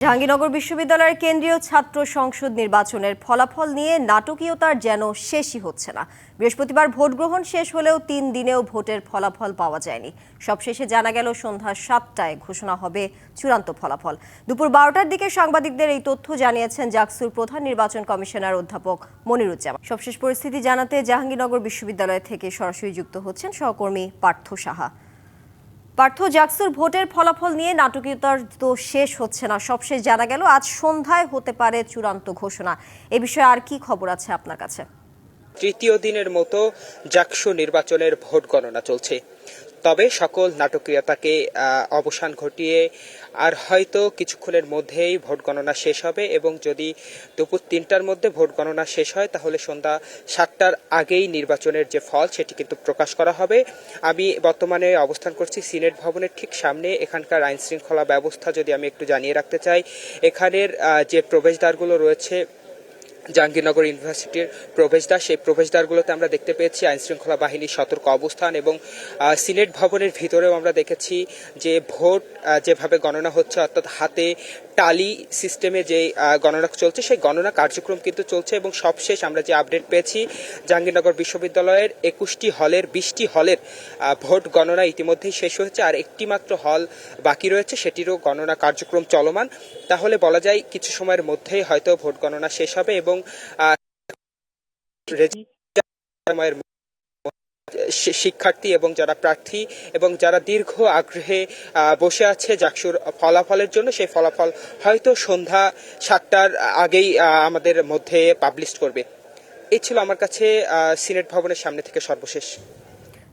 জাহাঙ্গীরনগর বিশ্ববিদ্যালয়ের কেন্দ্রীয় ছাত্র সংসদ নির্বাচনের ফলাফল নিয়ে নাটকীয়তার যেন শেষই হচ্ছে না। বৃহস্পতিবার ভোট গ্রহণ শেষ হলেও তিন দিনেও ভোটের ফলাফল পাওয়া যায়নি। সবশেষে জানা গেল, সন্ধ্যা সাতটায় ঘোষণা হবে চূড়ান্ত ফলাফল। দুপুর বারোটার দিকে সাংবাদিকদের এই তথ্য জানিয়েছেন জাকসুর প্রধান নির্বাচন কমিশনার অধ্যাপক মনিরুজ্জামান। সবশেষ পরিস্থিতি জানাতে জাহাঙ্গীরনগর বিশ্ববিদ্যালয় থেকে সরাসরি যুক্ত হচ্ছেন সহকর্মী পার্থ সাহা। পার্থ জাকসুর ভোটের ফলাফল নিয়ে নাটকীয়তার তো শেষ হচ্ছে না, সবশেষ জানা গেল আজ সন্ধ্যায় হতে পারে চূড়ান্ত ঘোষণা। এ বিষয়ে আর কি খবর আছে আপনার কাছে? তৃতীয় দিনের মতো জাকসু নির্বাচনের ভোট গণনা চলছে। তবে সকল নাটকীয়তাকে অবসান ঘটিয়ে আর হয়তো কিছুক্ষণের মধ্যেই ভোট গণনা শেষ হবে এবং যদি দুপুর তিনটার মধ্যে ভোট গণনা শেষ হয়, তাহলে সন্ধ্যা সাতটার আগেই নির্বাচনের যে ফল, সেটি কিন্তু প্রকাশ করা হবে। আমি বর্তমানে অবস্থান করছি সিনেট ভবনের ঠিক সামনে। এখানকার আইন শৃঙ্খলা ব্যবস্থা যদি আমি একটু জানিয়ে রাখতে চাই, এখানের যে প্রবেশদ্বারগুলো রয়েছে জাহাঙ্গীরনগর ইউনিভার্সিটির প্রবেশদ্বার। সেই প্রবেশদ্বারগুলোতে আমরা দেখতে পেয়েছি আইন শৃঙ্খলা বাহিনীর সতর্ক অবস্থান এবং সিনেট ভবনের ভিতরেও আমরা দেখেছি যে ভোট যেভাবে গণনা হচ্ছে, অর্থাৎ হাতে টালি সিস্টেমে যে গণনা চলছে, সেই গণনা কার্যক্রম কিন্তু চলছে এবং সবশেষ আমরা যে আপডেট পেয়েছি, জাহাঙ্গীরনগর বিশ্ববিদ্যালয়ের একুশটি হলের, বিশটি হলের ভোট গণনা ইতিমধ্যেই শেষ হয়েছে আর একটি মাত্র হল বাকি রয়েছে, সেটিরও গণনা কার্যক্রম চলমান। তাহলে বলা যায় কিছু সময়ের মধ্যেই হয়তো ভোট গণনা শেষ হবে এবং শি- শিক্ষার্থী এবং যারা প্রার্থী এবং যারা দীর্ঘ আগ্রহে বসে আছে জাকসুর ফলাফলের জন্য, সেই ফলাফল হয়তো সন্ধ্যা সাতটার আগেই আমাদের মধ্যে পাবলিশ করবে। এই ছিল আমার কাছে সিনেট ভবনের সামনে থেকে সর্বশেষ।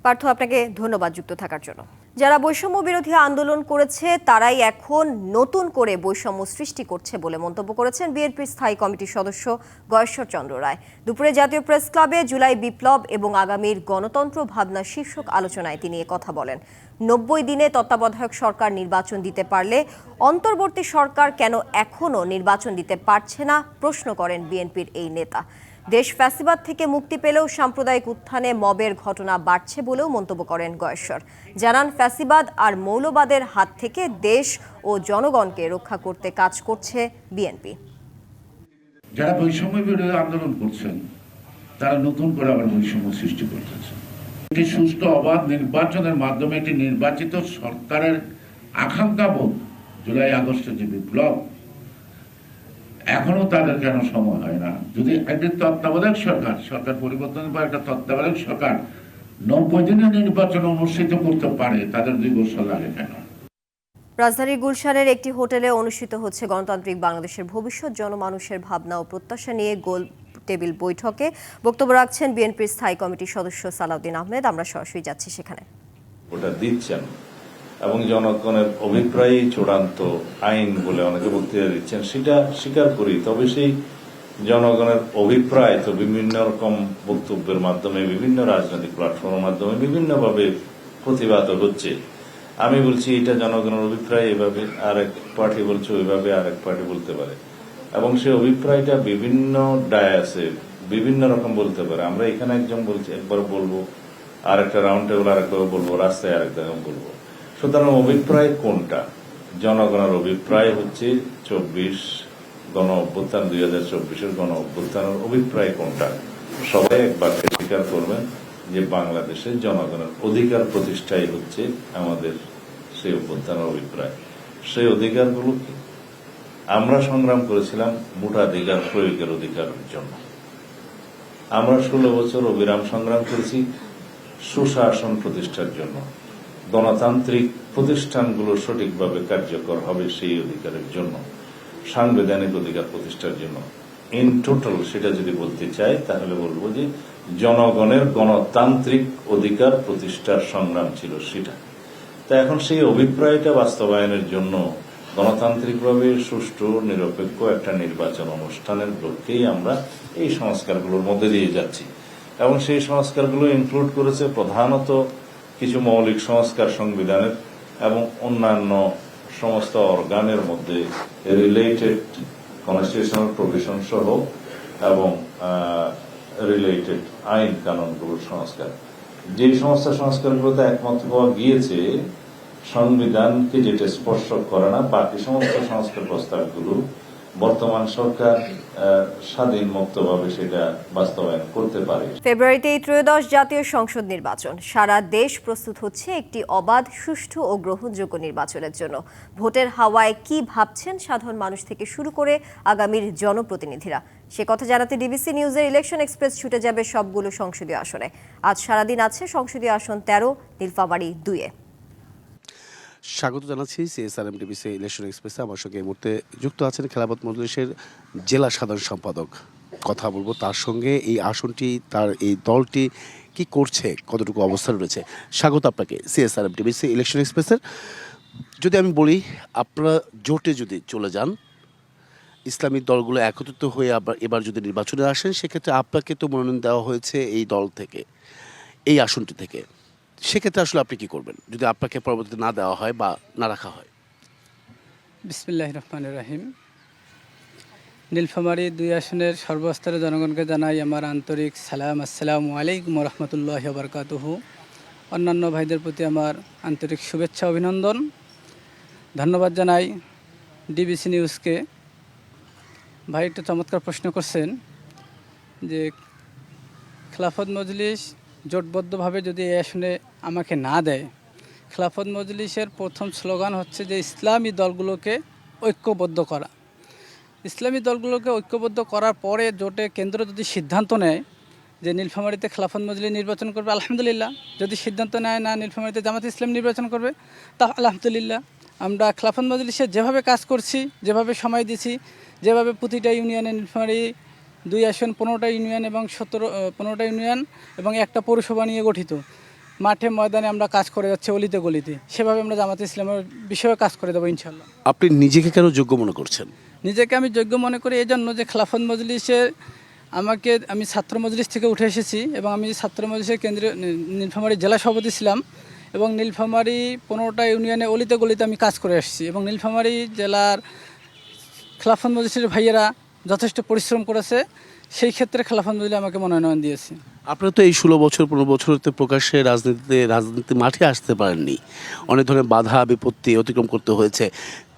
পার্থ, আপনাকে ধন্যবাদ যুক্ত থাকার জন্য। যারা বৈষম্য বিরোধী আন্দোলন করেছে, তারাই এখন নতুন করে বৈষম্য সৃষ্টি করছে বলে মন্তব্য করেছেন বিএনপির স্থায়ী কমিটির সদস্য গয়েশ্বর চন্দ্র রায়। দুপুরে জাতীয় প্রেস ক্লাবে জুলাই বিপ্লব এবং আগামীর গণতন্ত্র ভাবনা শীর্ষক আলোচনায় তিনি কথা বলেন। নব্বই দিনে তত্ত্বাবধায়ক সরকার নির্বাচন দিতে পারলে অন্তর্বর্তী সরকার কেন এখনও নির্বাচন দিতে পারছে না? প্রশ্ন করেন বিএনপির এই নেতা। দেশ ফ্যাসিবাদ থেকে মুক্তি পেলেও সাম্প্রদায়িক উত্থানে মবের ঘটনা বাড়ছে বলেও মন্তব্য করেন গয়েশ্বর। জানান, ফ্যাসিবাদ আর মৌলবাদের হাত থেকে দেশ ও জনগণকে রক্ষা করতে কাজ করছে বিএনপি। যারা বৈষম্য বিরোধী আন্দোলন করছেন, তারা নতুন করে আবার বৈষম্য সৃষ্টি করতেছে। একটি সুষ্ঠু অবাধ নির্বাচনের মাধ্যমে একটি নির্বাচিত সরকারের আকাঙ্ক্ষা বোধ জুলাই আগস্টের যে বিপ্লব, এখনও তাদের কেন সময় হয় না? যদি একটি তত্ত্বাবধায়ক সরকার সরকার পরিবর্তনের পর একটা তত্ত্বাবধায়ক সরকার নব্বই দিনের নির্বাচন অনুষ্ঠিত করতে পারে, তাদের দুই বছর লাগে কেন? রাজধানীর গুলশানের একটি হোটেলে অনুষ্ঠিত হচ্ছে গণতান্ত্রিক বাংলাদেশের ভবিষ্যৎ জনমানুষের ভাবনা ও প্রত্যাশা নিয়ে গোল টেবিল বৈঠকে বক্তব্য রাখছেন বিএনপির স্থায়ী কমিটির সদস্য সালাউদ্দিন আহমেদ। আমরা সরাসরি যাচ্ছি সেখানে। ওটা দিচ্ছেন এবং জনগণের অভিপ্রায়ই চূড়ান্ত আইন বলে অনেকে বক্তৃতা দিচ্ছেন। সেটা স্বীকার করি, তবে সেই জনগণের অভিপ্রায় তো বিভিন্ন রকম বক্তব্যের মাধ্যমে, বিভিন্ন রাজনৈতিক প্ল্যাটফর্মের মাধ্যমে বিভিন্নভাবে প্রতিবাদ হচ্ছে। আমি বলছি, এটা জনগণের অভিপ্রায়, এভাবে আরেক পার্টি বলছে, ওইভাবে আরেক পার্টি বলতে পারে। এবং সেই অভিপ্রায়টা বিভিন্ন ডায়াসে বিভিন্ন রকম বলতে পারে। আমরা এখানে একজন বলছি, একবার বলব আর একটা রাউন্ড টেবিল আর একটা বলব, রাস্তায় আর একটা বলব। সুতরাং অভিপ্রায় কোনটা? জনগণের অভিপ্রায় হচ্ছে চব্বিশ গণ অভ্যুত্থান, দুই হাজার চব্বিশের গণ অভ্যুত্থানের অভিপ্রায় কোনটা? সবাই একবার স্বীকার করবেন যে বাংলাদেশের জনগণের অধিকার প্রতিষ্ঠাই হচ্ছে আমাদের সেই অভ্যুত্থানের অভিপ্রায়। সেই অধিকারগুলো কি? আমরা সংগ্রাম করেছিলাম ভোটাধিকার প্রয়োগের অধিকারের জন্য। আমরা ষোলো বছর অবিরাম সংগ্রাম করেছি সুশাসন প্রতিষ্ঠার জন্য। গণতান্ত্রিক প্রতিষ্ঠানগুলো সঠিকভাবে কার্যকর হবে সেই অধিকারের জন্য, সাংবিধানিক অধিকার প্রতিষ্ঠার জন্য। ইন টোটাল সেটা যদি বলতে চাই, তাহলে বলব যে জনগণের গণতান্ত্রিক অধিকার প্রতিষ্ঠার সংগ্রাম ছিল সেটা। তা এখন সেই অভিপ্রায়টা বাস্তবায়নের জন্য গণতান্ত্রিকভাবে সুষ্ঠু, নিরপেক্ষ একটা নির্বাচন অনুষ্ঠানের লক্ষ্যেই আমরা এই সংস্কারগুলোর মধ্যে দিয়ে যাচ্ছি। এবং সেই সংস্কারগুলো ইনক্লুড করেছে প্রধানত কিছু মৌলিক সংস্কার সংবিধানের এবং অন্যান্য সমস্ত অর্গানের মধ্যে রিলেটেড কনস্টিটিউশনাল প্রভিশন সহ এবং রিলেটেড আইন কানুনগুলোর সংস্কার। যে সমস্ত সংস্কারগুলোতে একমত হওয়া গিয়েছে সংবিধানকে যেটা স্পর্শ করে না, বাকি সমস্ত সংস্কার প্রস্তাবগুলো বর্তমান সরকার স্বাধীন মুক্তভাবে সেটা বাস্তবায়ন করতে পারে। ফেব্রুয়ারিতেই ত্রয়োদশ জাতীয় সংসদ নির্বাচন। সারা দেশ প্রস্তুত হচ্ছে একটি অবাধ, সুষ্ঠু ও গ্রহণযোগ্য নির্বাচনের জন্য। ভোটের হাওয়ায় কি ভাবছেন সাধারণ মানুষ থেকে শুরু করে আগামীর জনপ্রতিনিধিরা? সে কথা জানাতে ডিবিসি নিউজের ইলেকশন এক্সপ্রেস ছুটে যাবে সবগুলো সংসদীয় আসনে। আজ সারাদিন আছে সংসদীয় আসন তেরো, নীলফামারী দুইয়ে। স্বাগত জানাচ্ছি সিএসআরএম টিভিসি ইলেকশন এক্সপ্রেসে আমার সঙ্গে এই মুহূর্তে যুক্ত আছেন খেলাপথ মজলিসের জেলা সাধারণ সম্পাদক। কথা বলব তার সঙ্গে এই আসনটি, তার এই দলটি কি করছে, কতটুকু অবস্থান রয়েছে। স্বাগত আপনাকে সিএসআরএম টিভিসি ইলেকশন এক্সপ্রেসের যদি আমি বলি, আপনারা জোটে যদি চলে যান ইসলামিক দলগুলো একত্রিত হয়ে আবার এবার যদি নির্বাচনে আসেন, সেক্ষেত্রে আপনাকে তো মনোনয়ন দেওয়া হয়েছে এই দল থেকে, এই আসনটি থেকে। সেক্ষেত্রে আসলে আপনি কি করবেন? যদি আপনাকে পরবর্তীতে না দেওয়া হয় বা না রাখা হয়। বিসমিল্লাহ রহমান রাহিম। নীলফামারী দুই আসনের সর্বস্তরের জনগণকে জানাই আমার আন্তরিক সালাম। আসসালামু আলাইকুম রহমতুল্লাহ বরকাতুহু অন্যান্য ভাইদের প্রতি আমার আন্তরিক শুভেচ্ছা, অভিনন্দন। ধন্যবাদ জানাই ডিবিসি নিউজকে। ভাই, একটা চমৎকার প্রশ্ন করছেন যে, খেলাফত মজলিস জোটবদ্ধভাবে যদি আসনে আমাকে না দেয়, খেলাফত মজলিসের প্রথম স্লোগান হচ্ছে যে ইসলামী দলগুলোকে ঐক্যবদ্ধ করা। ইসলামী দলগুলোকে ঐক্যবদ্ধ করার পরে জোটে কেন্দ্র যদি সিদ্ধান্ত নেয় যে নীলফামারীতে খেলাফত মজলি নির্বাচন করবে, আলহামদুলিল্লাহ। যদি সিদ্ধান্ত নেয় না নীলফামারিতে জামাত ইসলাম নির্বাচন করবে, তা আলহামদুলিল্লাহ। আমরা খেলাফত মজলিসে যেভাবে কাজ করছি, যেভাবে সময় দিছি, যেভাবে প্রতিটা ইউনিয়নে নীলফামারী দুই আসন পনেরোটা ইউনিয়ন এবং সতেরো পনেরোটা ইউনিয়ন এবং একটা পৌরসভা নিয়ে গঠিত। মাঠে ময়দানে আমরা কাজ করে যাচ্ছি অলিতে গলিতে। সেভাবে আমরা জামাত ইসলামের বিষয়ে কাজ করে দেবো ইনশাল্লাহ। আপনি নিজেকে কেন যোগ্য মনে করছেন? নিজেকে আমি যোগ্য মনে করি এই জন্য যে খেলাফত মজলিসে আমাকে আমি ছাত্র মজলিস থেকে উঠে এসেছি এবং আমি ছাত্র মজলিসের কেন্দ্রীয় নীলফামারী জেলা সভাপতি ছিলাম এবং নীলফামারী পনেরোটা ইউনিয়নে অলিতে গলিতে আমি কাজ করে আসছি এবং নীলফামারী জেলার খেলাফত মজলিসের ভাইয়েরা যথেষ্ট পরিশ্রম করেছে সেই ক্ষেত্রে খেলাফত মজলি আমাকে মনোনয়ন দিয়েছে। আপনারা তো এই ষোলো বছর পনেরো বছরতে প্রকাশ্যে রাজনীতিতে রাজনীতি মাঠে আসতে পারেননি। অনেক ধরনের বাধা বিপত্তি অতিক্রম করতে হয়েছে।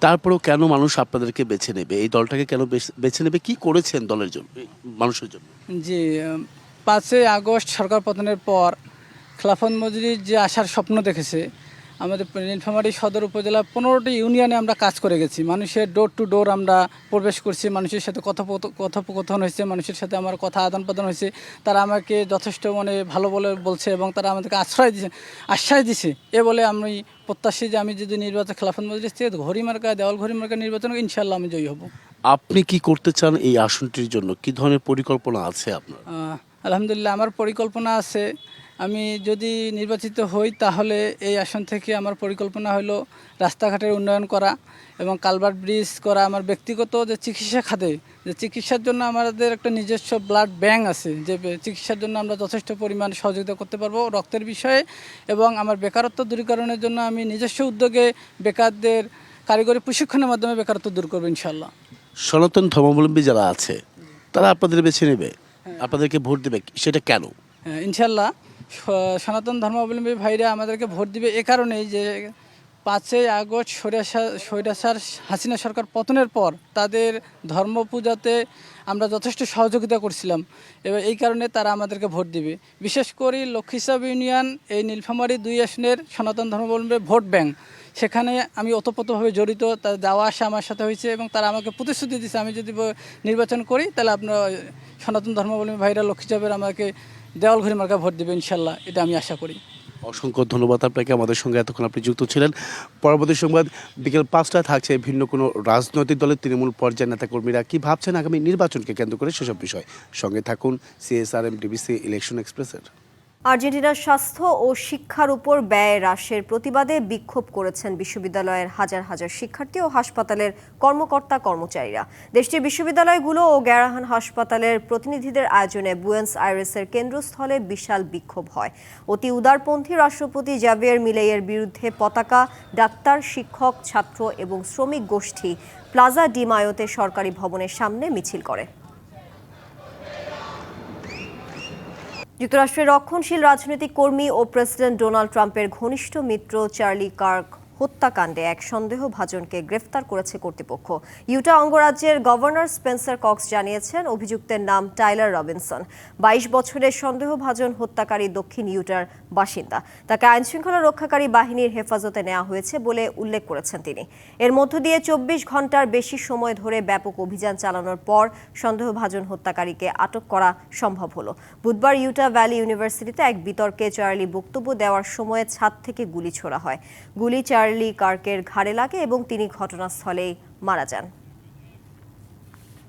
তারপরেও কেন মানুষ আপনাদেরকে বেছে নেবে? এই দলটাকে কেন বেছে নেবে? কি করেছেন দলের জন্য মানুষের জন্য? জি পাঁচই আগস্ট সরকার পতনের পর খেলাফত মজুরির যে আসার স্বপ্ন দেখেছে আমাদের নীলফামারী সদর উপজেলা পনেরোটি ইউনিয়নে আমরা কাজ করে গেছি। মানুষের ডোর টু ডোর আমরা প্রবেশ করছি মানুষের সাথে কথোপক- কথোপকথন হয়েছে মানুষের সাথে আমার কথা আদান প্রদান হয়েছে। তারা আমাকে যথেষ্ট মানে ভালো বলে বলছে এবং তারা আমাদেরকে আশ্রয় দিচ্ছে আশ্বাস দিছে। এ বলে আমি প্রত্যাশী যে আমি যদি নির্বাচন খেলাফত মজলিস থেকে ঘড়ি মার্কা দেওয়াল ঘড়ি মার্কা নির্বাচন ইনশাল্লাহ আমি জয়ী হব। আপনি কি করতে চান এই আসনটির জন্য? কি ধরনের পরিকল্পনা আছে আপনার? আলহামদুলিল্লাহ আমার পরিকল্পনা আছে। আমি যদি নির্বাচিত হই তাহলে এই আসন থেকে আমার পরিকল্পনা হলো রাস্তাঘাটের উন্নয়ন করা এবং কালভার্ট ব্রিজ করা। আমার ব্যক্তিগত যে চিকিৎসা খাতে যে চিকিৎসার জন্য আমাদের একটা নিজস্ব ব্লাড ব্যাংক আছে যে চিকিৎসার জন্য আমরা যথেষ্ট পরিমাণ সহযোগিতা করতে পারব রক্তের বিষয়ে এবং আমার বেকারত্ব দূরীকরণের জন্য আমি নিজস্ব উদ্যোগে বেকারদের কারিগরি প্রশিক্ষণের মাধ্যমে বেকারত্ব দূর করব ইনশাল্লাহ সনাতন ধর্মাবলম্বী যারা আছে তারা আপনাদের বেছে নেবে? আপনাদেরকে ভোট দেবে সেটা কেন? হ্যাঁ, ইনশাল্লাহ সনাতন ধর্মাবলম্বী ভাইরা আমাদেরকে ভোট দিবে এ কারণেই যে পাঁচই আগস্ট স্বৈরাচার স্বৈরাচার হাসিনা সরকার পতনের পর তাদের ধর্ম পূজাতে আমরা যথেষ্ট সহযোগিতা করছিলাম। এবার এই কারণে তারা আমাদেরকে ভোট দিবে। বিশেষ করে লক্ষ্মীসাব ইউনিয়ন, এই নীলফামারী দুই আসনের সনাতন ধর্মাবলম্বী ভোট ব্যাংক, সেখানে আমি ওতপ্রোতভাবে জড়িত। তার যাওয়া আসা আমার সাথে হয়েছে এবং তারা আমাকে প্রতিশ্রুতি দিয়েছে আমি যদি নির্বাচন করি, তাহলে আপনার সনাতন ধর্মাবলম্বী ভাইরা লক্ষ্মীচাপের আমাকে দেওয়াল ঘড়ি মার্কা ভোট দেবে ইনশাল্লাহ, এটা আমি আশা করি। অসংখ্য ধন্যবাদ আপনাকে, আমাদের সঙ্গে এতক্ষণ আপনি যুক্ত ছিলেন। পরবর্তী সংবাদ, বিকেল পাঁচটায় থাকছে ভিন্ন কোনো রাজনৈতিক দলের তৃণমূল পর্যায়ের নেতাকর্মীরা কী ভাবছেন আগামী নির্বাচনকে কেন্দ্র করে সেসব বিষয়? সঙ্গে থাকুন সিএসআরএম ডিবিসি ইলেকশন এক্সপ্রেসের আর্জেন্টিনার স্বাস্থ্য ও শিক্ষার উপর ব্যয় হ্রাসের প্রতিবাদে বিক্ষোভ করেছেন বিশ্ববিদ্যালয়ের হাজার হাজার শিক্ষার্থী ও হাসপাতালের কর্মকর্তা কর্মচারীরা। দেশটির বিশ্ববিদ্যালয়গুলো ও গ্যারাহান হাসপাতালের প্রতিনিধিদের আয়োজনে বুয়েন্স আইরেসের কেন্দ্রস্থলে বিশাল বিক্ষোভ হয়। অতি উদারপন্থী রাষ্ট্রপতি জাভিয়ার মিলেইয়ের বিরুদ্ধে পতাকা, ডাক্তার, শিক্ষক, ছাত্র এবং শ্রমিক গোষ্ঠী প্লাজা ডিমায়োতে সরকারি ভবনের সামনে মিছিল করে। যুক্তরাষ্ট্রের রক্ষণশীল রাজনৈতিক কর্মী ও প্রেসিডেন্ট ডোনাল্ড ট্রাম্পের ঘনিষ্ঠ মিত্র চার্লি কার্ক হত্যাকাণ্ডে এক সন্দেহভাজনকে গ্রেফতার করেছে কর্তৃপক্ষ। ইউটা অঙ্গরাজ্যের গভর্নর স্পেন্সার কক্স জানিয়েছেন, অভিযুক্তের নাম টাইলার রবিনসন। বাইশ বছরের সন্দেহভাজন হত্যাকারী দক্ষিণ ইউটার বাসিন্দা। তাকে আইনশৃঙ্খলা রক্ষাকারী বাহিনীর হেফাজতে নেওয়া হয়েছে বলে উল্লেখ করেছেন তিনি। এর মধ্য দিয়ে চব্বিশ ঘণ্টার বেশি সময় ধরে ব্যাপক অভিযান চালানোর পর সন্দেহভাজন হত্যাকারীকে আটক করা সম্ভব হলো। বুধবার ইউটা ভ্যালি ইউনিভার্সিটিতে এক বিতর্কে চার্লি বক্তব্য দেওয়ার সময় ছাদ থেকে গুলি ছোড়া হয়। গুলি চার্লি কার্কের ঘাড়ে লাগে এবং তিনি ঘটনাস্থলেই মারা যান।